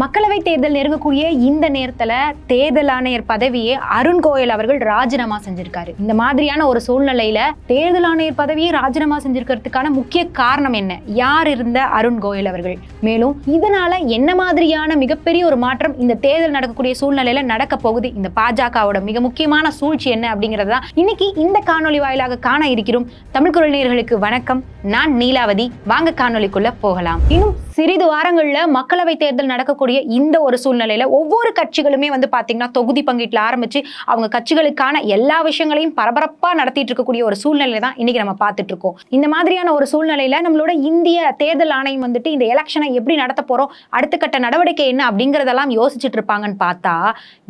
மக்களவை தேர்தல் நெருங்கக்கூடிய இந்த நேரத்துல தேர்தல் ஆணையர் பதவியை அருண் கோயல் அவர்கள் ராஜினாமா செஞ்சிருக்காரு. இந்த மாதிரியான ஒரு சூழ்நிலையில தேர்தல் ஆணையர் பதவியை ராஜினாமா செஞ்சிருக்கிறதுக்கான முக்கிய காரணம் என்ன? யார் இருந்த அருண் கோயல் அவர்கள்? மேலும் இதனால என்ன மாதிரியான மிகப்பெரிய ஒரு மாற்றம் இந்த தேர்தல் நடக்கக்கூடிய சூழ்நிலையில நடக்க போகுது? இந்த பாஜகவோட மிக முக்கியமான சூழ்ச்சி என்ன அப்படிங்கிறது தான் இன்னைக்கு இந்த காணொலி வாயிலாக காண இருக்கிறோம். தமிழ் குரல் வணக்கம். நான் நீலாவதி. வாங்க காணொலிக்குள்ள போகலாம். இன்னும் சிறிது வாரங்கள்ல மக்களவை தேர்தல் நடக்கக்கூடிய இந்த ஒரு சூழ்நிலையில ஒவ்வொரு கட்சிகளுமே வந்து பாத்தீங்கன்னா தொகுதி பங்கீட்டுல ஆரம்பிச்சு அவங்க கட்சிகளுக்கான எல்லா விஷயங்களையும் பரபரப்பா நடத்திட்டு இருக்கக்கூடிய ஒரு சூழ்நிலை தான் இன்னைக்கு நம்ம பார்த்துட்டு இருக்கோம். இந்த மாதிரியான ஒரு சூழ்நிலையில நம்மளோட இந்திய தேர்தல் ஆணையம் வந்துட்டு இந்த எலெக்ஷனை எப்படி நடத்த போறோம் அடுத்த கட்ட நடவடிக்கை என்ன அப்படிங்கறதெல்லாம் யோசிச்சுட்டு இருப்பாங்கன்னு பார்த்தா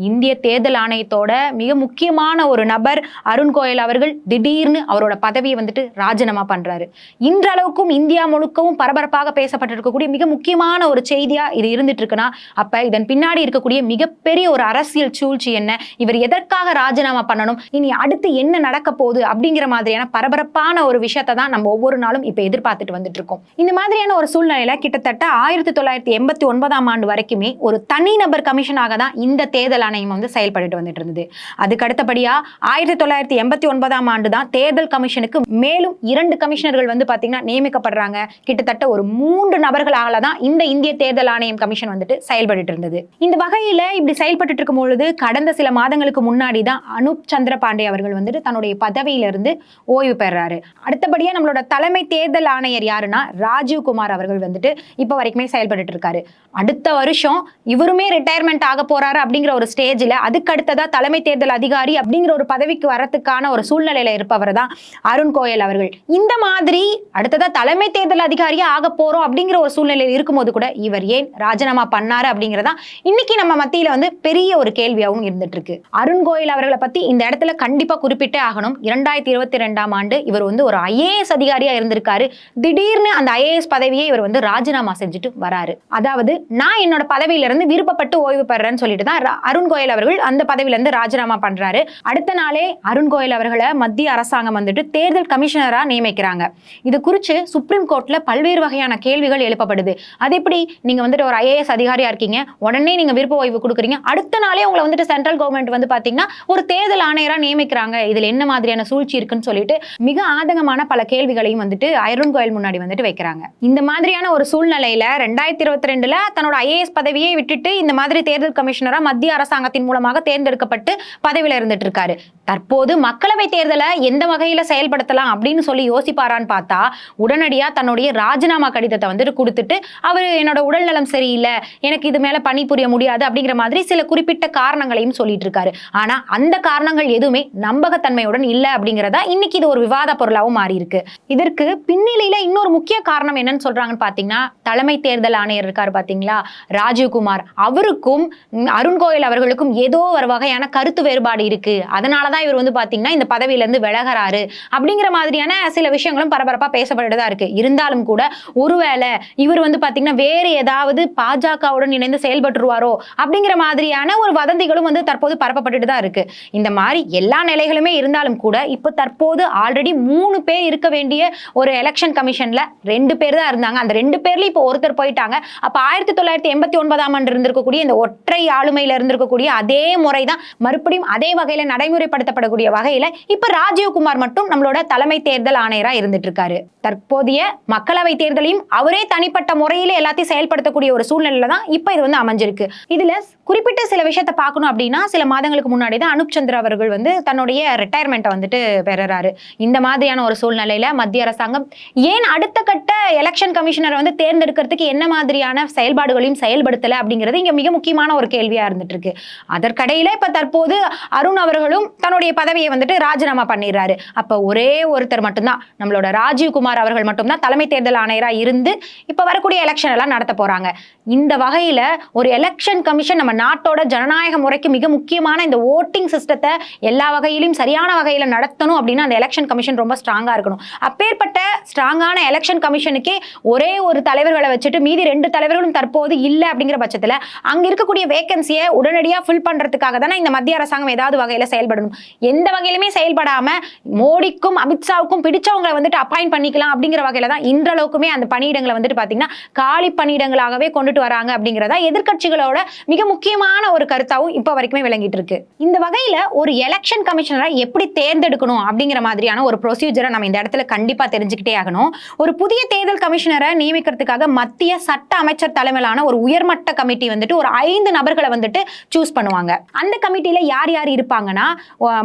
இந்திய தேர்தல் ஆணையத்தோட மிக முக்கியமான ஒரு நபர் அருண் கோயல் அவர்கள் திடீர்னு அவரோட பதவியை வந்துட்டு ராஜினாமா பண்றாரு. இன்றளவுக்கும் இந்தியா முழுக்கவும் பரபரப்பாக பேசப்பட்டிருக்கக்கூடிய மிக முக்கியமான ஒரு செய்தியா இது இருந்துட்டு இருக்குன்னா அப்ப இதன் பின்னாடி இருக்கக்கூடிய மிகப்பெரிய ஒரு அரசியல் சூழ்ச்சி என்ன? இவர் எதற்காக ராஜினாமா பண்ணணும்? இனி அடுத்து என்ன நடக்க போகுது? அப்படிங்கிற மாதிரியான பரபரப்பான ஒரு விஷயத்தை தான் நம்ம ஒவ்வொரு நாளும் இப்ப எதிர்பார்த்துட்டு வந்துட்டு இருக்கோம். இந்த மாதிரியான ஒரு சூழ்நிலையில கிட்டத்தட்ட ஆயிரத்தி தொள்ளாயிரத்தி எண்பத்தி ஒன்பதாம் ஆண்டு வரைக்குமே ஒரு தனிநபர் கமிஷனாக தான் இந்த தேர்தல் ஆணையம் வந்து செயல்பட்டு வந்துட்டு இருந்தது. அதுக்கு அடுத்தபடியா ஆயிரத்தி தொள்ளாயிரத்தி எண்பத்தி ஒன்பதாம் ஆண்டு தான் தேர்தல் கமிஷனுக்கு மேலும் இரண்டு கமிஷனர்கள் வந்து பாத்தீங்கன்னா நியமிக்கப்படுறாங்க. கிட்டத்தட்ட ஒரு மூன்று நபர்களால தான் இந்த இந்திய தேர்தல் ஆணையம் கமிஷன் வந்துட்டு செயல்பட்டு இருந்தது இந்த வகையில இப்படி செயல்பட்டு இருக்கும் பொழுது கடந்த சில மாதங்களுக்கு முன்னாடி தான் அனுப் சந்திர பாண்டே அவர்கள் வந்துட்டு தன்னுடைய பதவியிலிருந்து ஓய்வு பெறாரு. அடுத்தபடியா நம்மளோட தலைமை தேர்தல் ஆணையர் யாருன்னா ராஜீவ் குமார் அவர்கள் வந்துட்டு இப்போ வரைக்குமே செயல்பட்டு இருக்காரு அடுத்த வருஷம் இவருமே ரிட்டையர்மெண்ட் ஆக போறாரு அப்படிங்கிற ஒரு ஸ்டேஜில் அதுக்கு அடுத்ததா தலைமை தேர்தல் அதிகாரி அப்படிங்கிற ஒரு பதவிக்கு வரத்துக்கான ஒரு சூழ்நிலையில இருப்பவர் தான் அருண் கோயல் அவர்கள். இந்த மாதிரி அடுத்ததா தலைமை தேர்தல் அதிகாரியா ஆக போறோம் அப்படிங்கிற ஒரு சூழ்நிலையில் இருக்கும்போது கூட இவர் ஏன் ராஜினாமா பண்ணாரு அப்படிங்கிறதா இன்னைக்கு நம்ம மத்தியில வந்து பெரிய ஒரு கேள்வியாகவும் இருந்துட்டு இருக்கு அருண் கோயல் அவர்களை பத்தி இந்த இடத்துல கண்டிப்பா குறிப்பிட்டே ஆகணும். இரண்டாயிரத்தி இருபத்தி ரெண்டாம் ஆண்டு இவர் வந்து ஒரு ஐஏஎஸ் அதிகாரியா இருந்திருக்காரு. திடீர்னு அந்த ஐஏஎஸ் பதவியை இவர் வந்து ராஜினாமா செஞ்சுட்டு வராரு. அதாவது நான் என்னோட பதவியில இருந்து விருப்பப்பட்டு ஓய்வு பெறேன்னு சொல்லிட்டு தான் அருண் கோயல் அவர்கள் அந்த பதவியில இருந்து ராஜினாமா பண்றாரு. அடுத்த நாளே அருண் கோயல் அவர்களை மத்திய அரசாங்கம் வந்துட்டு தேர்தல் கமிஷனரா நியமிக்கிறாங்க. இது குறித்து சுப்ரீம் கோர்ட்ல பல்வேறு வகையான கேள்விகள் எழுப்பப்படுது. அது எப்படி? நீங்க வந்துட்டு ஒரு ஐஏஎஸ் அதிகாரியாக இருக்கீங்க. உடனே நீங்கள் விருப்ப ஓய்வு கொடுக்குறீங்க. அடுத்த நாளே உங்களை வந்துட்டு சென்ட்ரல் கவர்மெண்ட் வந்து பார்த்தீங்கன்னா ஒரு தேர்தல் ஆணையராக நியமிக்கிறாங்க. இதில் என்ன மாதிரியான சூழ்ச்சி இருக்குன்னு சொல்லிட்டு மிக ஆதங்கமான பல கேள்விகளையும் வந்துட்டு அருண் கோயில் முன்னாடி வந்துட்டு வைக்கிறாங்க. இந்த மாதிரியான ஒரு சூழ்நிலையில ரெண்டாயிரத்தி இருபத்தி ரெண்டுல தன்னோட ஐஏஎஸ் பதவியை விட்டுட்டு இந்த மாதிரி தேர்தல் கமிஷனராக மத்திய அரசாங்கத்தின் மூலமாக தேர்ந்தெடுக்கப்பட்டு பதவியில் இருந்துட்டு இருக்காரு. தற்போது மக்களவை தேர்தலை எந்த வகையில் செயல்படுத்தலாம் அப்படின்னு சொல்லி யோசிப்பாரான்னு பார்த்தா உடனடியாக தன்னுடைய ராஜினாமா கடிதத்தை வந்துட்டு கொடுத்துட்டு அவர் என்னோட உடல்நலம் சரியில்லை எனக்கு இது மேலே பணிபுரிய முடியாது அப்படிங்கிற மாதிரி சில குறிப்பிட்ட காரணங்களையும் சொல்லிட்டு இருக்காரு. ஆனால் அந்த காரணங்கள் எதுவுமே நம்பகத்தன்மையுடன் இல்லை அப்படிங்கிறதா இன்னைக்கு இது ஒரு விவாத பொருளாகவும் மாறி இருக்கு இதற்கு பின்னிலையில் இன்னொரு முக்கிய காரணம் என்னன்னு சொல்றாங்கன்னு பார்த்தீங்கன்னா தலைமை தேர்தல் ஆணையர் இருக்கார் பார்த்தீங்களா? ராஜீவ்குமார். அவருக்கும் அருண் கோயல் அவர்களுக்கும் ஏதோ ஒரு வகையான கருத்து வேறுபாடு இருக்கு. அதனாலதான் இவர் வந்து பார்த்தீங்கன்னா இந்த பதவியிலேருந்து விலகிறாரு அப்படிங்கிற மாதிரியான சில விஷயங்களும் பரபரப்பாக பேசப்பட்டுதான் இருக்கு. இருந்தாலும் கூட ஒருவேளை இவர் வந்து பார்த்தீங்கன்னா வேறு ஏதாவது பாஜகவுடன் இணைந்து செயல்பட்டுருவாரோ அப்படிங்கிற மாதிரியான ஒரு வதந்திகளும் வந்து தற்போது பரப்பப்பட்டுட்டு தான் இருக்கு. இந்த மாதிரி எல்லா நிலைகளுமே இருந்தாலும் கூட இப்போ தற்போது ஆல்ரெடி மூணு பேர் இருக்க வேண்டிய ஒரு எலெக்ஷன் கமிஷன்ல ரெண்டு பேர் தான் இருந்தாங்க. அந்த ரெண்டு பேர்ல இப்போ ஒருத்தர் போயிட்டாங்க. அப்ப ஆயிரத்தி தொள்ளாயிரத்தி எண்பத்தி ஒன்பதாம் ஆண்டு இருந்திருக்கக்கூடிய இந்த ஒற்றை ஆளுமையில இருந்திருக்கக்கூடிய அதே முறை தான் மறுபடியும் அதே வகையில பயன்படுத்தப்படக்கூடிய வகையில இப்ப ராஜீவ்குமார் மட்டும் நம்மளோட தலைமை தேர்தல் ஆணையரா இருந்துட்டு இருக்காரு தற்போதைய மக்களவை தேர்தலையும் அவரே தனிப்பட்ட முறையில எல்லாத்தையும் செயல்படுத்தக்கூடிய ஒரு சூழ்நிலையில தான் இப்ப இது வந்து அமைஞ்சிருக்கு. இதுல குறிப்பிட்ட சில விஷயத்தை பார்க்கணும் அப்படின்னா சில மாதங்களுக்கு முன்னாடி தான் அனுப் சந்திர அவர்கள் வந்து தன்னுடைய ரிட்டையர்மெண்ட்டை வந்துட்டு பெறுறாரு. இந்த மாதிரியான ஒரு சூழ்நிலையில மத்திய அரசாங்கம் ஏன் அடுத்த கட்ட எலெக்ஷன் கமிஷனரை வந்து தேர்ந்தெடுக்கிறதுக்கு என்ன மாதிரியான செயல்பாடுகளையும் செயல்படுத்தலை அப்படிங்கிறது இங்கே மிக முக்கியமான ஒரு கேள்வியா இருந்துட்டு இருக்கு அதற்கடையில இப்ப தற்போது அருண் அவர்களும் தன்னுடைய பதவியை வந்துட்டு ராஜினாமா பண்ணிடுறாரு. அப்போ ஒரே ஒருத்தர் மட்டும்தான் நம்மளோட ராஜீவ்குமார் அவர்கள் மட்டும்தான் தலைமை தேர்தல் ஆணையராக இருந்து இப்போ வரக்கூடிய எலெக்ஷன் எல்லாம் நடத்த போறாங்க. இந்த வகையில ஒரு எலெக்ஷன் கமிஷன் நம்ம நாட்டோட ஜனநாயக முறைக்கு மிக முக்கியமான இந்த ஓட்டிங் சிஸ்டத்தை எல்லா வகையிலும் சரியான வகையில் நடத்தணும் அப்படின்னா அந்த எலெக்ஷன் கமிஷன் ரொம்ப ஸ்ட்ராங்காக இருக்கணும். அப்பேற்பட்ட ஸ்ட்ராங்கான எலெக்ஷன் கமிஷனுக்கே ஒரே ஒரு தலைவர்களை வச்சுட்டு மீதி ரெண்டு தலைவர்களும் தற்போது இல்லை அப்படிங்கிற பட்சத்தில் அங்கே இருக்கக்கூடிய வேகன்சியை உடனடியாக ஃபில் பண்ணுறதுக்காக தானே இந்த மத்திய அரசாங்கம் ஏதாவது வகையில் செயல்படணும். எந்த வகையிலுமே செயல்படாமல் மோடிக்கும் அமித்ஷாவுக்கும் பிடிச்சவங்களை வந்துட்டு அப்பாயிண்ட் பண்ணிக்கலாம் அப்படிங்கிற வகையில் தான் இன்றளவுக்குமே அந்த பணியிடங்களை வந்துட்டு பார்த்தீங்கன்னா காலி பணியிடங்களாகவே கொண்டுட்டு வராங்க அப்படிங்கிறதா எதிர்கட்சிகளோட மிக முக்கியமான ஒரு கருத்தாகவும் இப்போ வரைக்குமே விளங்கிட்டு இருக்கு. இந்த வகையில் ஒரு எலெக்ஷன் கமிஷனரை எப்படி தேர்ந்தெடுக்கணும் அப்படிங்கிற மாதிரியான ஒரு ப்ரொசீஜரை நம்ம இந்த இடத்துல கண்டிப்பாக தெரிஞ்சுக்கிட்டே ஆகணும். ஒரு புதிய தேர்தல் கமிஷனரை நியமிக்கிறதுக்காக மத்திய சட்ட அமைச்சர் தலைமையிலான ஒரு உயர்மட்ட கமிட்டி வந்துட்டு ஒரு ஐந்து நபர்களை வந்துட்டு சூஸ் பண்ணுவாங்க. அந்த கமிட்டியில் யார் யார் இருப்பாங்கன்னா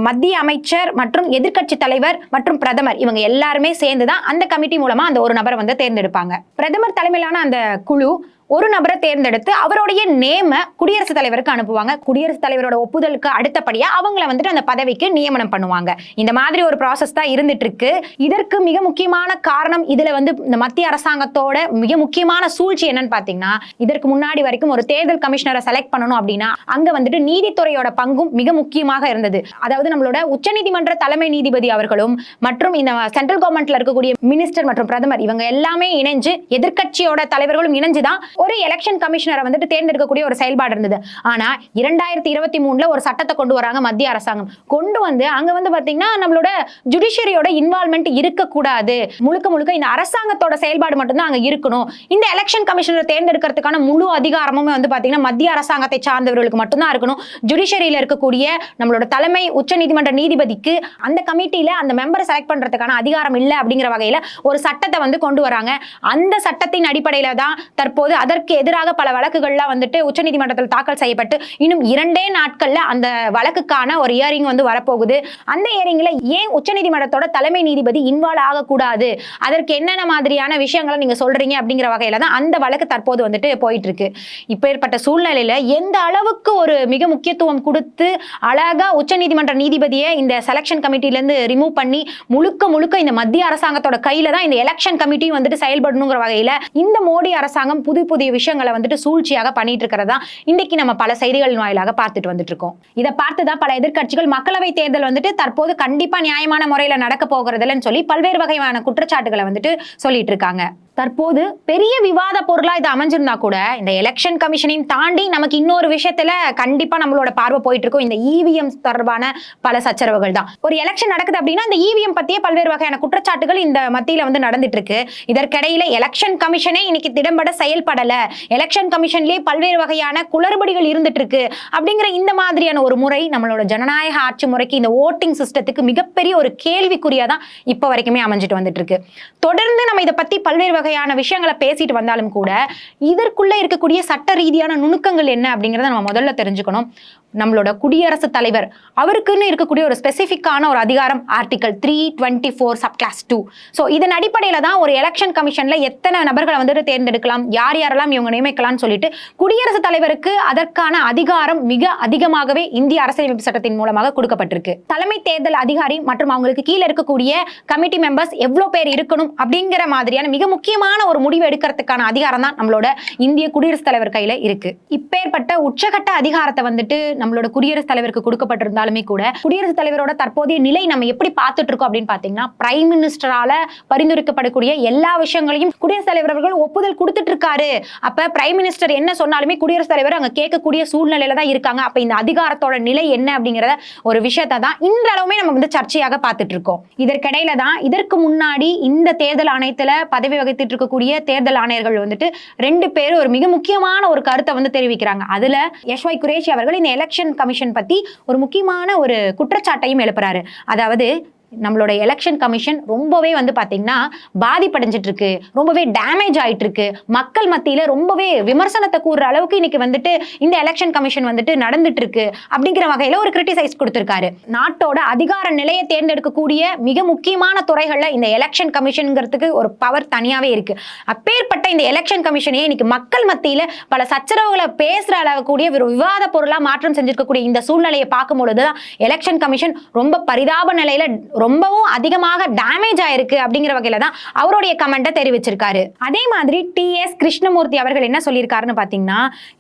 மத்திய அமைச்சர் மற்றும் எதிர்க்கட்சி தலைவர் மற்றும் பிரதமர் இவங்க எல்லாருமே சேர்ந்து தான் அந்த கமிட்டி மூலமாக அந்த ஒரு நபரை வந்து தேர்ந்தெடுப்பாங்க. பிரதமர் தலைமையிலான அந்த குழு ஒரு நபரை தேர்ந்தெடுத்து அவருடைய நேம குடியரசுத் தலைவருக்கு அனுப்புவாங்க. குடியரசுத் தலைவரோட ஒப்புதலுக்கு அடுத்தபடியா அவங்கள வந்துட்டு அந்த பதவிக்கு நியமனம் பண்ணுவாங்க. இந்த மாதிரி ஒரு ப்ராசஸ் தான் இருந்துட்டு இருக்கு இதற்கு மிக முக்கியமான காரணம் இதுல வந்து இந்த மத்திய அரசாங்கத்தோட மிக முக்கியமான சூழ்ச்சி என்னன்னு பாத்தீங்கன்னா இதற்கு முன்னாடி வரைக்கும் ஒரு தேர்தல் கமிஷனரை செலக்ட் பண்ணணும் அப்படின்னா அங்க வந்துட்டு நீதித்துறையோட பங்கும் மிக முக்கியமாக இருந்தது. அதாவது நம்மளோட உச்சநீதிமன்ற தலைமை நீதிபதி அவர்களும் மற்றும் இந்த சென்ட்ரல் கவர்மெண்ட்ல இருக்கக்கூடிய மினிஸ்டர் மற்றும் பிரதமர் இவங்க எல்லாமே இணைஞ்சு எதிர்கட்சியோட தலைவர்களும் இணைஞ்சுதான் ஒரு எலெக்ஷன் கமிஷனரை வந்துட்டு தேர்ந்தெடுக்கக்கூடிய ஒரு செயல்பாடு இருந்தது. ஆனா இரண்டாயிரத்தி இருபத்தி மூணுல ஒரு சட்டத்தை கொண்டு வராங்க மத்திய அரசாங்கம். கொண்டு வந்து அங்க வந்து பாத்தீங்கன்னா நம்மளோட ஜுடிஷியரியோட இன்வால்மெண்ட் இருக்கக்கூடாது. முழுக்க முழுக்க இந்த அரசாங்கத்தோட செயல்பாடு மட்டும்தான் அங்க இருக்கணும். இந்த எலெக்ஷன் கமிஷனரை தேர்ந்தெடுக்கிறதுக்கான முழு அதிகாரமுமே வந்து பாத்தீங்கன்னா மத்திய அரசாங்கத்தை சார்ந்தவர்களுக்கு மட்டும்தான் இருக்கணும். ஜுடிஷியரியில இருக்கக்கூடிய நம்மளோட தலைமை உச்சநீதிமன்ற நீதிபதிக்கு அந்த கமிட்டியில அந்த மெம்பரை செலக்ட் பண்றதுக்கான அதிகாரம் இல்லை அப்படிங்கிற வகையில ஒரு சட்டத்தை வந்து கொண்டு வராங்க. அந்த சட்டத்தின் அடிப்படையில தான் தற்போது அதற்கு எதிராக பல வழக்குகள்லாம் வந்துட்டு உச்சநீதிமன்றத்தில் தாக்கல் செய்யப்பட்டு இன்னும் இரண்டே நாட்கள்ல அந்த வழக்குக்கான ஒரு இயரிங் வந்து வரப்போகுது. அந்த இயரிங்ல ஏன் உச்சநீதிமன்றத்தோட தலைமை நீதிபதி இன்வால்வ் ஆகக்கூடாது? அதற்கு என்னென்ன மாதிரியான விஷயங்களை நீங்க சொல்றீங்க அப்படிங்கிற வகையில தான் அந்த வழக்கு தற்போது வந்துட்டு போயிட்டு இருக்கு இப்பேற்பட்ட சூழ்நிலையில எந்த அளவுக்கு ஒரு மிக முக்கியத்துவம் கொடுத்து அழகா உச்சநீதிமன்ற நீதிபதியை இந்த செலெக்ஷன் கமிட்டில இருந்து ரிமூவ் பண்ணி முழுக்க முழுக்க இந்த மத்திய அரசாங்கத்தோட கையில தான் இந்த எலெக்ஷன் கமிட்டியும் வந்துட்டு செயல்படணுங்கிற வகையில இந்த மோடி அரசாங்கம் புது புதிய விஷயங்களை வந்துட்டு சூழ்ச்சியாக பண்ணிட்டு இருக்கிறதா இன்னைக்கு நம்ம பல செய்திகளின் வாயிலாக பார்த்துட்டு வந்துட்டு இருக்கோம் இதை பார்த்துதான் பல எதிர்கட்சிகள் மக்களவை தேர்தல் வந்துட்டு தற்போது கண்டிப்பா நியாயமான முறையில நடக்க போகிறதுலன்னு சொல்லி பல்வேறு வகையான குற்றச்சாட்டுகளை வந்துட்டு சொல்லிட்டு இருக்காங்க தற்போது பெரிய விவாத பொருளா இது அமைஞ்சிருந்தா கூட இந்த எலெக்ஷன் கமிஷனையும் தாண்டி நமக்கு இன்னொரு விஷயத்துல கண்டிப்பா நம்மளோட பார்வை போயிட்டு இருக்கும் இந்த இவிஎம் தொடர்பான பல சச்சரவுகள் தான். ஒரு எலெக்ஷன் நடக்குது அப்படின்னா இந்த இவிஎம் பத்தியே பல்வேறு வகையான குற்றச்சாட்டுகள் இந்த மத்தியில வந்து நடந்துட்டு இருக்கு இதற்கிடையில எலெக்ஷன் கமிஷனே இன்னைக்கு திடம்பட செயல்படல. எலெக்ஷன் கமிஷன்லயே பல்வேறு வகையான குளறுபடிகள் இருந்துட்டு இருக்கு அப்படிங்கிற இந்த மாதிரியான ஒரு முறை நம்மளோட ஜனநாயக ஆட்சி முறைக்கு இந்த ஓட்டிங் சிஸ்டத்துக்கு மிகப்பெரிய ஒரு கேள்விக்குறியா தான் இப்ப வரைக்குமே அமைஞ்சிட்டு வந்துட்டு இருக்கு தொடர்ந்து நம்ம இதை பத்தி பல்வேறு வகையான விஷயங்களை பேசிட்டு வந்தாலும் கூட இதற்குள்ளே இருக்கக்கூடிய சட்ட ரீதியான நுணுக்கங்கள் என்ன அப்படிங்கறத நம்ம முதல்ல தெரிஞ்சுக்கணும். நம்மளோட குடியரசுத் தலைவர் அவருக்குன்னு இருக்கக்கூடிய ஒரு ஸ்பெசிஃபிக்கான ஒரு அதிகாரம் article three twenty four sub clause two so இதன் அடிப்படையில் தான் ஒரு எலெக்ஷன் கமிஷன்ல எத்தனை நபர்களை வந்துட்டு தேர்ந்தெடுக்கலாம் யார் யாரெல்லாம் இவங்க நியமிக்கலாம்னு சொல்லிட்டு குடியரசுத் தலைவருக்கு அதற்கான அதிகாரம் மிக அதிகமாகவே இந்திய அரசியலமைப்பு சட்டத்தின் மூலமாக கொடுக்கப்பட்டிருக்கு. தலைமை தேர்தல் அதிகாரி மற்றும் அவங்களுக்கு கீழே இருக்கக்கூடிய கமிட்டி மெம்பர்ஸ் எவ்வளோ பேர் இருக்கணும் அப்படிங்கிற மாதிரியான மிக முக்கிய முக்கியமான ஒரு முடிவு எடுக்கிறதுக்கான அதிகாரம் தான் நம்மளோட இந்திய குடியரசுத் தலைவர் கையில இருக்கு. இப்பேற்பட்ட உச்சகட்ட அதிகாரத்தை வந்துட்டு நம்மளோட குடியரசுத் தலைவருக்கு கொடுக்கப்பட்டிருந்தாலுமே கூட குடியரசுத் தலைவரோட தற்போதைய நிலை நம்ம எப்படி பார்த்துட்டு இருக்கோம் அப்படின்னு பாத்தீங்கன்னா பிரைம் மினிஸ்டரால பரிந்துரைக்கப்படக்கூடிய எல்லா விஷயங்களையும் குடியரசுத் தலைவர் அவர்கள் ஒப்புதல் கொடுத்துட்டு இருக்காரு. அப்ப பிரைம் மினிஸ்டர் என்ன சொன்னாலுமே குடியரசுத் தலைவர் அங்க கேட்கக்கூடிய சூழ்நிலையில தான் இருக்காங்க. அப்ப இந்த அதிகாரத்தோட நிலை என்ன அப்படிங்கறத ஒரு விஷயத்தை தான் இன்றளவுமே நம்ம வந்து சர்ச்சையாக பார்த்துட்டு இருக்கோம். இதற்கிடையில தான் இதற்கு முன்னாடி இந்த தேர்தல் ஆணையத்துல பதவி வகித்துட்டு இருக்கக்கூடிய தேர்தல் ஆணையர்கள் வந்துட்டு ரெண்டு பேரும் ஒரு மிக முக்கியமான ஒரு கருத்தை வந்து தெரிவிக்கிறாங்க. அதுல யஷ்வாய் குரேஷி அவர்கள் இந்த எலெக்ஷன் கமிஷன் பத்தி ஒரு முக்கியமான ஒரு குற்றச்சாட்டையும் எழுப்புறாரு. அதாவது நம்மளோட எலெக்ஷன் கமிஷன் ரொம்பவே வந்து பார்த்திங்கன்னா பாதிப்படைஞ்சிட்டு இருக்கு ரொம்பவே டேமேஜ் ஆயிட்டு இருக்கு மக்கள் மத்தியில் ரொம்பவே விமர்சனத்தை கூறுற அளவுக்கு இன்னைக்கு வந்துட்டு இந்த எலெக்ஷன் கமிஷன் வந்துட்டு நடந்துட்டு இருக்கு அப்படிங்கிற வகையில் ஒரு கிரிட்டிசைஸ் கொடுத்துருக்காரு. நாட்டோட அதிகார நிலையை தேர்ந்தெடுக்கக்கூடிய மிக முக்கியமான துறைகளில் இந்த எலெக்ஷன் கமிஷனுங்கிறதுக்கு ஒரு பவர் தனியாகவே இருக்கு. அப்பேற்பட்ட இந்த எலெக்ஷன் கமிஷனே இன்னைக்கு மக்கள் மத்தியில் பல சச்சரவுகளை பேசுகிற அளவுக்கூடிய ஒரு விவாத பொருளாக மாற்றம் செஞ்சிருக்கக்கூடிய இந்த சூழ்நிலையை பார்க்கும் பொழுதுதான் எலெக்ஷன் கமிஷன் ரொம்ப பரிதாப நிலையில் ரொம்பவும் அதிகமாக டேமேஜ் ஆயிருக்கு அப்படிங்கிற வகையில தான் அவருடைய கமெண்ட்டை தெரிவிச்சிருக்காரு. அதே மாதிரி டி எஸ் கிருஷ்ணமூர்த்தி அவர்கள் என்ன சொல்லியிருக்காருன்னு பார்த்தீங்கன்னா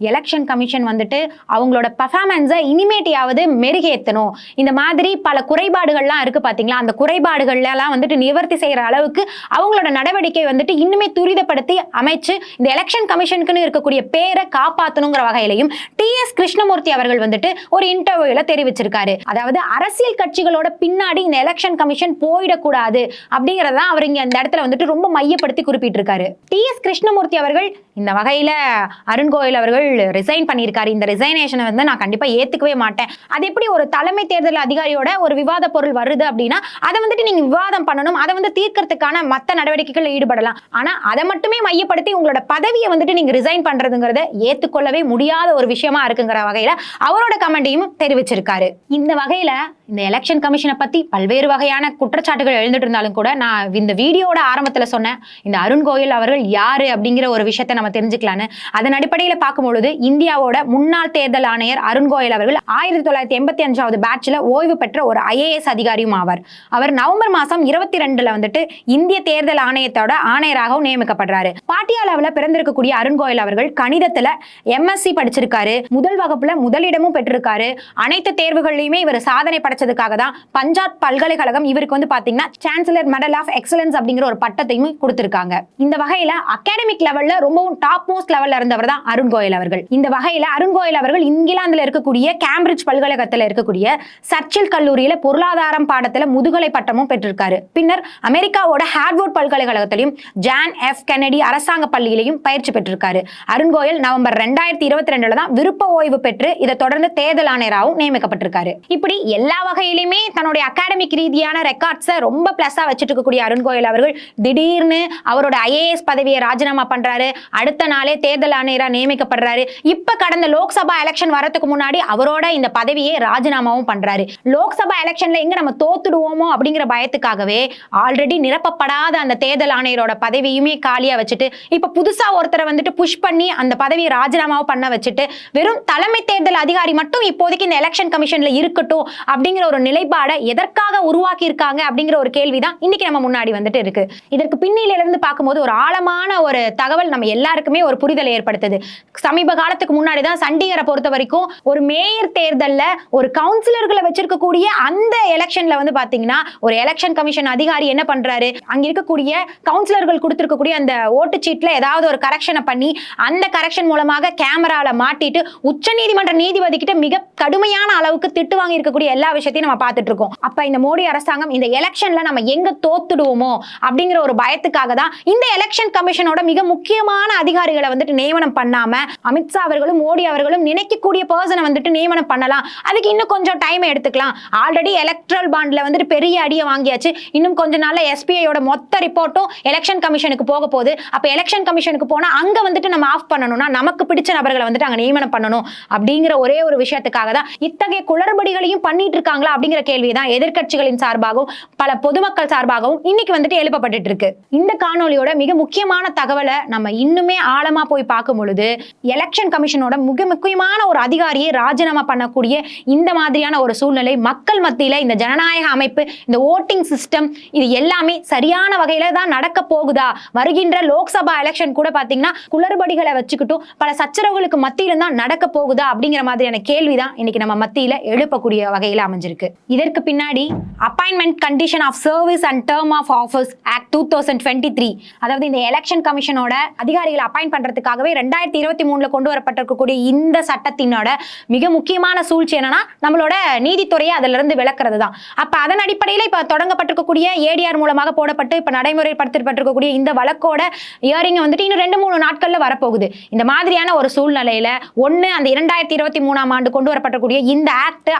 எலெக்ஷன் கமிஷன் வந்துட்டு அவங்களோட பர்ஃபார்மன்ஸை இனிமேட்டியாவது மெருகேற்றணும் இந்த மாதிரி பல குறைபாடுகள்லாம் இருக்கு பார்த்தீங்களா அந்த குறைபாடுகள்லாம் வந்துட்டு நிவர்த்தி செய்கிற அளவுக்கு அவங்களோட நடவடிக்கை வந்துட்டு இன்னுமே துரிதப்படுத்தி அமைச்சு இந்த எலெக்ஷன் கமிஷனுக்குன்னு இருக்கக்கூடிய பேரை காப்பாற்றணுங்கிற வகையிலையும் டி எஸ் கிருஷ்ணமூர்த்தி அவர்கள் வந்துட்டு ஒரு இன்டர்வியூல தெரிவிச்சிருக்காரு. அதாவது அரசியல் கட்சிகளோட பின்னாடி இந்த எலெக்ஷன் கமிஷன் போயிடக்கூடாது அப்படிங்கறத அவர் இங்க அந்த இடத்துல வந்துட்டு ரொம்ப மையப்படுத்தி குறிப்பிட்டிருக்காரு. டி. எஸ். கிருஷ்ணமூர்த்தி அவர்கள் இந்த வகையில அருண் கோயல் அவர்கள் ரிசைன் பண்ணியிருக்காரு. இந்த ரிசைனேஷனை வந்து நான் கண்டிப்பா ஏத்துக்கவே மாட்டேன். அது எப்படி ஒரு தலைமை தேர்தல் அதிகாரியோட ஒரு விவாத பொருள் வருது அப்படின்னா அதை வந்துட்டு நீங்க விவாதம் பண்ணணும். அதை வந்து தீர்க்கறதுக்கான மற்ற நடவடிக்கைகள் ஈடுபடலாம். ஆனால் அதை மட்டுமே மையப்படுத்தி உங்களோட பதவியை வந்துட்டு நீங்க ரிசைன் பண்றதுங்கிறத ஏற்றுக்கொள்ளவே முடியாத ஒரு விஷயமா இருக்குங்கிற வகையில் அவரோட கமெண்டையும் தெரிவிச்சிருக்காரு. இந்த வகையில் இந்த எலெக்ஷன் கமிஷனை பத்தி பல்வேறு வகையான குற்றச்சாட்டுகள் எழுந்துட்டு இருந்தாலும் கூட நான் இந்த வீடியோட ஆரம்பத்துல சொன்னேன் இந்த அருண் கோயல் அவர்கள் யாரு அப்படிங்கிற ஒரு விஷயத்தை நம்ம தெரிஞ்சுக்கலான்னு அதன் அடிப்படையில் பார்க்கும்பொழுது இந்தியாவோட முன்னாள் தேர்தல் ஆணையர் அருண் கோயல் அவர்கள் ஆயிரத்தி தொள்ளாயிரத்தி எண்பத்தி அஞ்சாவது பேட்சில் ஓய்வு பெற்ற ஒரு ஐஏஎஸ் அதிகாரியும் ஆவார். அவர் நவம்பர் மாசம் இருபத்தி ரெண்டுல வந்துட்டு இந்திய தேர்தல் ஆணையத்தோட ஆணையராகவும் நியமிக்கப்படுறாரு. பாட்டியாலாவில் பிறந்திருக்கக்கூடிய அருண் கோயல் அவர்கள் கணிதத்துல எம்எஸ்சி படிச்சிருக்காரு முதல் வகுப்புல முதலிடமும் பெற்றிருக்காரு அனைத்து தேர்வுகள்லையுமே இவர் சாதனை கிடைச்சதுக்காக தான் பஞ்சாப் பல்கலைக்கழகம் இவருக்கு வந்து பாத்தீங்கன்னா சான்சலர் மெடல் ஆஃப் எக்ஸலன்ஸ் அப்படிங்கிற ஒரு பட்டத்தையும் கொடுத்திருக்காங்க. இந்த வகையில அகாடமிக் லெவல்ல ரொம்பவும் டாப் மோஸ்ட் லெவல்ல இருந்தவர் தான் அருண் கோயல் அவர்கள். இந்த வகையில அருண் கோயல் அவர்கள் இங்கிலாந்துல இருக்கக்கூடிய கேம்பிரிட்ஜ் பல்கலைக்கழகத்துல இருக்கக்கூடிய சர்ச்சில் கல்லூரியில பொருளாதாரம் பாடத்துல முதுகலை பட்டமும் பெற்றிருக்காரு. பின்னர் அமெரிக்காவோட ஹார்வர்ட் பல்கலைக்கழகத்திலையும் ஜான் எஃப் கெனடி அரசாங்க பள்ளியிலையும் பயிற்சி பெற்றிருக்காரு. அருண் கோயல் நவம்பர் ரெண்டாயிரத்தி இருபத்தி ரெண்டுல தான் விருப்ப ஓய்வு பெற்று இதை தொடர்ந்து தேர்தல் ஆணையராகவும் நியமிக்கப்பட்டிருக்காரு. இப்படி எல்லா வகையிலுமே தன்னுடைய அகாடமிக் ரீதியான ரெக்கார்ட்ஸை ரொம்ப ப்ளஸ்ஸாக வச்சுட்டு இருக்கக்கூடிய அருண் கோயல் அவர்கள் திடீர்னு அவரோட ஐஏஎஸ் பதவியை ராஜினாமா பண்றாரு. அடுத்த நாளே தேர்தல் ஆணையரா நியமிக்கப்படுறாரு. இப்போ கடந்த லோக்சபா எலெக்ஷன் வரதுக்கு முன்னாடி அவரோட இந்த பதவியை ராஜினாமாவும் பண்றாரு. லோக்சபா எலெக்ஷன்ல எங்க நம்ம தோத்துடுவோமோ அப்படிங்கிற பயத்துக்காகவே ஆல்ரெடி நிரப்பப்படாத அந்த தேர்தல் ஆணையரோட பதவியுமே காலியா வச்சுட்டு இப்போ புதுசா ஒருத்தரை வந்துட்டு புஷ் பண்ணி அந்த பதவியை ராஜினாமாவும் பண்ண வச்சுட்டு வெறும் தலைமை தேர்தல் அதிகாரி மட்டும் இப்போதைக்கு இந்த எலெக்ஷன் கமிஷன்ல இருக்கட்டும் அப்படிங்கிற அப்படிங்கிற ஒரு நிலைப்பாடை எதற்காக உருவாக்கி இருக்காங்க அப்படிங்கிற ஒரு கேள்விதான் இன்னைக்கு நம்ம முன்னாடி வந்துட்டு இருக்கு. இதற்கு பின்னில இருந்து பார்க்கும்போது ஒரு ஆழமான ஒரு தகவல் நம்ம எல்லாருக்குமே ஒரு புரிதலை ஏற்படுத்துது. சமீப காலத்துக்கு முன்னாடி தான் சண்டிகரை பொறுத்த வரைக்கும் ஒரு மேயர் தேர்தலில் ஒரு கவுன்சிலர்களை வச்சிருக்கக்கூடிய அந்த எலெக்ஷன்ல வந்து பாத்தீங்கன்னா ஒரு எலெக்ஷன் கமிஷன் அதிகாரி என்ன பண்றாரு? அங்க இருக்கக்கூடிய கவுன்சிலர்கள் கொடுத்திருக்கக்கூடிய அந்த ஓட்டுச்சீட்ல ஏதாவது ஒரு கரெக்ஷனை பண்ணி அந்த கரெக்ஷன் மூலமாக கேமரால மாட்டிட்டு உச்சநீதிமன்ற நீதிபதி கிட்ட மிக கடுமையான அளவுக்கு திட்டு வாங்கி இருக்கக்கூடிய எல்லா விஷயம் விஷயத்தையும் நம்ம பார்த்துட்டு இருக்கோம் அப்ப இந்த மோடி அரசாங்கம் இந்த எலெக்ஷன்ல நம்ம எங்க தோத்துடுவோமோ அப்படிங்கிற ஒரு பயத்துக்காக தான் இந்த எலெக்ஷன் கமிஷனோட மிக முக்கியமான அதிகாரிகளை வந்துட்டு நியமனம் பண்ணாம அமித்ஷா அவர்களும் மோடி அவர்களும் நினைக்கக்கூடிய பர்சனை வந்துட்டு நியமனம் பண்ணலாம். அதுக்கு இன்னும் கொஞ்சம் டைம் எடுத்துக்கலாம். ஆல்ரெடி எலக்ட்ரல் பாண்ட்ல வந்துட்டு பெரிய அடியை வாங்கியாச்சு. இன்னும் கொஞ்ச நாள்ல எஸ்பிஐயோட மொத்த ரிப்போர்ட்டும் எலெக்ஷன் கமிஷனுக்கு போக போகுது. அப்ப எலெக்ஷன் கமிஷனுக்கு போனா அங்க வந்துட்டு நம்ம ஆஃப் பண்ணணும்னா நமக்கு பிடிச்ச நபர்களை வந்துட்டு அங்க நியமனம் பண்ணணும். அப்படிங்கிற ஒரே ஒரு விஷயத்துக்காக தான் இத்தகைய குளறுபடிகளையும் பண்ணிட்டு இருக்காங்க இருக்காங்களா அப்படிங்கிற கேள்வி தான் எதிர்க்கட்சிகளின் சார்பாகவும் பல பொதுமக்கள் சார்பாகவும் இன்னைக்கு வந்துட்டு எழுப்பப்பட்டுட்டு இருக்கு. இந்த காணொலியோட மிக முக்கியமான தகவலை நம்ம இன்னுமே ஆழமா போய் பார்க்கும் பொழுது எலெக்ஷன் கமிஷனோட மிக முக்கியமான ஒரு அதிகாரியை ராஜினாமா பண்ணக்கூடிய இந்த மாதிரியான ஒரு சூழ்நிலை மக்கள் மத்தியில இந்த ஜனநாயக அமைப்பு இந்த ஓட்டிங் சிஸ்டம் இது எல்லாமே சரியான வகையில தான் நடக்க போகுதா? வருகின்ற லோக்சபா எலெக்ஷன் கூட பாத்தீங்கன்னா குளறுபடிகளை வச்சுக்கிட்டும் பல சச்சரவுகளுக்கு மத்தியில தான் நடக்க போகுதா அப்படிங்கிற மாதிரியான கேள்விதான் இன்னைக்கு நம்ம மத்தியில எழுப்பக்கூடிய வகையில அமைஞ்சிருக்கு. இதற்கு பின்னாடி appointment condition of service and term of office act two thousand twenty three அதாவது இந்த எலெக்ஷன் கமிஷனோட அதிகாரிகளை அப்பாயின் பண்றதுக்காகவே ரெண்டாயிரத்தி இருபத்தி மூணுல கொண்டு வரப்பட்டிருக்கக்கூடிய இந்த சட்டத்தினோட மிக முக்கியமான சூழ்ச்சி என்னன்னா நம்மளோட நீதித்துறையை அதுல இருந்து விளக்குறது தான் அப்ப அதன் அடிப்படையில் இப்ப தொடங்கப்பட்டிருக்கக்கூடிய ஏடிஆர் மூலமாக போடப்பட்டு இப்ப நடைமுறைப்படுத்தப்பட்டிருக்கக்கூடிய இந்த வழக்கோட இயரிங் வந்துட்டு இன்னும் ரெண்டு மூணு நாட்கள்ல வரப்போகுது. இந்த மாதிரியான ஒரு சூழ்நிலையில ஒன்று அந்த இரண்டாயிரத்தி இருபத்தி மூணாம் ஆண்டு கொண்டு வரப்பட்டக்கூடிய இந்த ஆக்ட்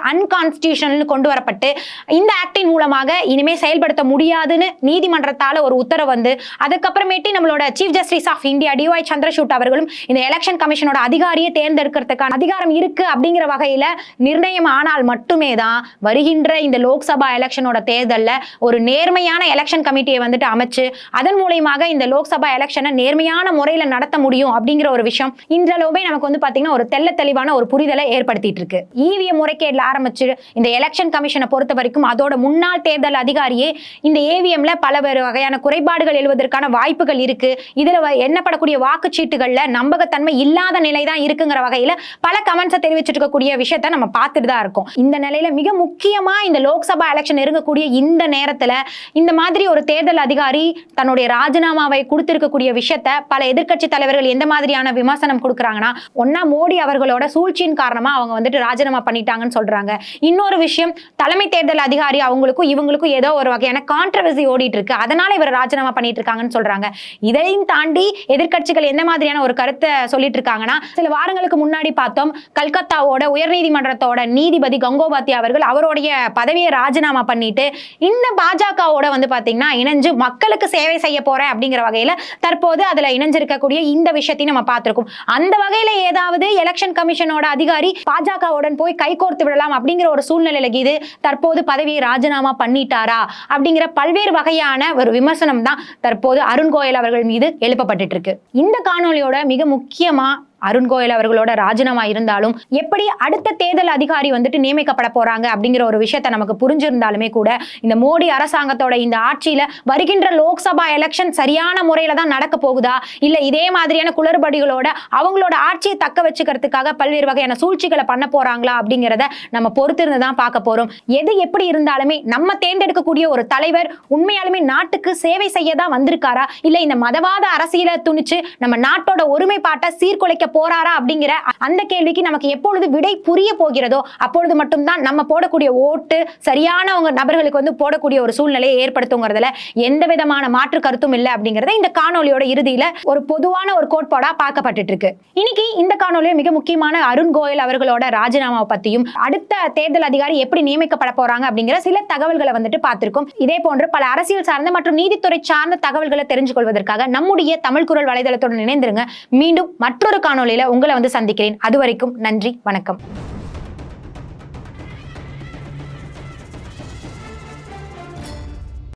அன்கான்ஸ்டியூஷனல் கொண்டு வரப்பட்டு இந்த ஆக்டின் மூலமாக இனிமே செயல்படுத்த முடியாதுன்னு நீதிமன்றத்தால் ஒரு உத்தரவு வந்து அதுக்கப்புறமேட்டு நம்மளோட chief justice of India DY Chandrachud அவர்களும் இந்த எலெக்ஷன் கமிஷனோட அதிகாரியை தேர்ந்தெடுக்கிறதுக்கான அதிகாரம் இருக்கு அப்படிங்கிற வகையில நிர்ணயம் ஆனால் மட்டுமே தான் வருகின்ற இந்த லோக்சபா எலெக்ஷனோட தேர்தலில் ஒரு நேர்மையான எலெக்ஷன் கமிட்டியை வந்துட்டு அமைச்சு அதன் மூலியமாக இந்த லோக்சபா எலெக்ஷனை நேர்மையான முறையில் நடத்த முடியும் அப்படிங்கிற ஒரு விஷயம் இன்றளவுமே நமக்கு வந்து பார்த்தீங்கன்னா ஒரு தெள்ள தெளிவான ஒரு புரிதலை ஏற்படுத்திட்டு இருக்கு. இவிஎம் முறைகேடில் ஆரம்பிச்சு இந்த எலெக்ஷன் கமிஷனை பொறுத்த வரைக்கும் அதோட முன்னாள் தேர்தல் அதிகாரியே இந்த ஏவிஎம்ல பல வேறு வகையான குறைபாடுகள் எழுவதற்கான வாய்ப்புகள் இருக்கு. இதுல எண்ணப்படக்கூடிய வாக்குச்சீட்டுகள்ல நம்பகத்தன்மை இல்லாத நிலை தான் இருக்குங்கிற வகையில பல கமெண்ட்ஸை தெரிவிச்சிட்டு இருக்கக்கூடிய விஷயத்த நம்ம பார்த்துட்டு தான் இருக்கோம். இந்த நிலையில மிக முக்கியமா இந்த லோக்சபா எலெக்ஷன் இருக்கக்கூடிய இந்த நேரத்துல இந்த மாதிரி ஒரு தேர்தல் அதிகாரி தன்னுடைய ராஜினாமாவை கொடுத்திருக்கக்கூடிய விஷயத்த பல எதிர்க்கட்சி தலைவர்கள் எந்த மாதிரியான விமர்சனம் கொடுக்குறாங்கன்னா ஒன்னா மோடி அவர்களோட சூழ்ச்சியின் காரணமா அவங்க வந்துட்டு ராஜினாமா பண்ணிட்டாங்கன்னு சொல்றாங்க. இன்னொரு விஷயம் தலைமை தேர்தல் அதிகாரி அவங்களுக்கும் இவங்களுக்கும் ஏதோ ஒரு வகையான கான்ட்ரவர்சி ஓடிட்டு இருக்கு அதனால இவர் ராஜினாமா பண்ணிட்டு இருக்காங்கன்னு சொல்றாங்க. இதையும் தாண்டி எதிர்கட்சிகள் எந்த மாதிரியான ஒரு கருத்தை சொல்லிட்டு இருக்காங்கன்னா சில வாரங்களுக்கு முன்னாடி பார்த்தோம் கல்கத்தாவோட உயர்நீதிமன்றத்தோட நீதிபதி கங்கோபாத்தி அவர்கள் அவருடைய பதவியை ராஜினாமா பண்ணிட்டு இந்த பாஜகவோட வந்து பாத்தீங்கன்னா இணைஞ்சு மக்களுக்கு சேவை செய்ய போறேன் அப்படிங்கிற வகையில தற்போது அதுல இணைஞ்சிருக்கக்கூடிய இந்த விஷயத்தையும் நம்ம பார்த்திருக்கோம். அந்த வகையில ஏதாவது எலெக்ஷன் கமிஷனோட அதிகாரி பாஜகவுடன் போய் கைகோர்த்து விடலாம் அப்படிங்கிற ஒரு சூழ்நிலை இது தற்போது பதவியை ராஜினாமா பண்ணிட்டாரா? அப்படிங்கிற பல்வேறு வகையான ஒரு விமர்சனம் தான் தற்போது அருண் கோயல் அவர்கள் மீது எழுப்பப்பட்டு இருக்கு. இந்த காணொளியோட மிக முக்கியமா அருண் கோயல் அவர்களோட ராஜினாமா இருந்தாலும் எப்படி அடுத்த தேர்தல் அதிகாரி வந்துட்டு நியமிக்கப்பட போறாங்க அப்படிங்கிற ஒரு விஷயத்த நமக்கு புரிஞ்சிருந்தாலுமே கூட இந்த மோடி அரசாங்கத்தோட இந்த ஆட்சியில வருகின்ற லோக்சபா எலெக்ஷன் சரியான முறையில தான் நடக்க போகுதா? இல்ல இதே மாதிரியான குளறுபடிகளோட அவங்களோட ஆட்சியை தக்க வச்சுக்கிறதுக்காக பல்வேறு வகையான சூழ்ச்சிகளை பண்ண போறாங்களா அப்படிங்கிறத நம்ம பொறுத்திருந்து தான் பார்க்க போறோம். எது எப்படி இருந்தாலுமே நம்ம தேர்ந்தெடுக்கக்கூடிய ஒரு தலைவர் உண்மையாலுமே நாட்டுக்கு சேவை செய்ய தான் வந்திருக்காரா? இல்ல இந்த மதவாத அரசியலை துணிச்சு நம்ம நாட்டோட ஒருமைப்பாட்டை சீர்குலைக்க போறாரா அப்படிங்கிற அந்த கேள்விக்கு நமக்கு எப்பொழுது விடை புரிய போகிறதோ அப்பொழுது மட்டும்தான் நம்ம போடக்கூடிய ஓட்டு சரியானவங்க நபர்களுக்கு வந்து போடக்கூடிய ஒரு சூழ்நிலையை ஏற்படுத்துங்கிறதுல எந்த விதமான மாற்று கருத்தும் இல்லை அப்படிங்கறத இந்த காணொலியோட இறுதியில ஒரு பொதுவான ஒரு கோட்பாடா பார்க்கப்பட்டு இருக்கு இன்னைக்கு இந்த காணொலியில மிக முக்கியமான அருண் கோயல் அவர்களோட ராஜினாமாவை பத்தியும் அடுத்த தேர்தல் அதிகாரி எப்படி நியமிக்கப்பட போறாங்க அப்படிங்கிற சில தகவல்களை வந்துட்டு பார்த்திருக்கோம். இதே போன்று பல அரசியல் சார்ந்த மற்றும் நீதித்துறை சார்ந்த தகவல்களை தெரிஞ்சு கொள்வதற்காக நம்முடைய தமிழ் குரல் வலைதளத்துடன் இணைந்திருங்க. மீண்டும் மற்றொரு காணொலி காணொளியில உங்களை வந்து சந்திக்கிறேன். அது வரைக்கும் நன்றி வணக்கம்.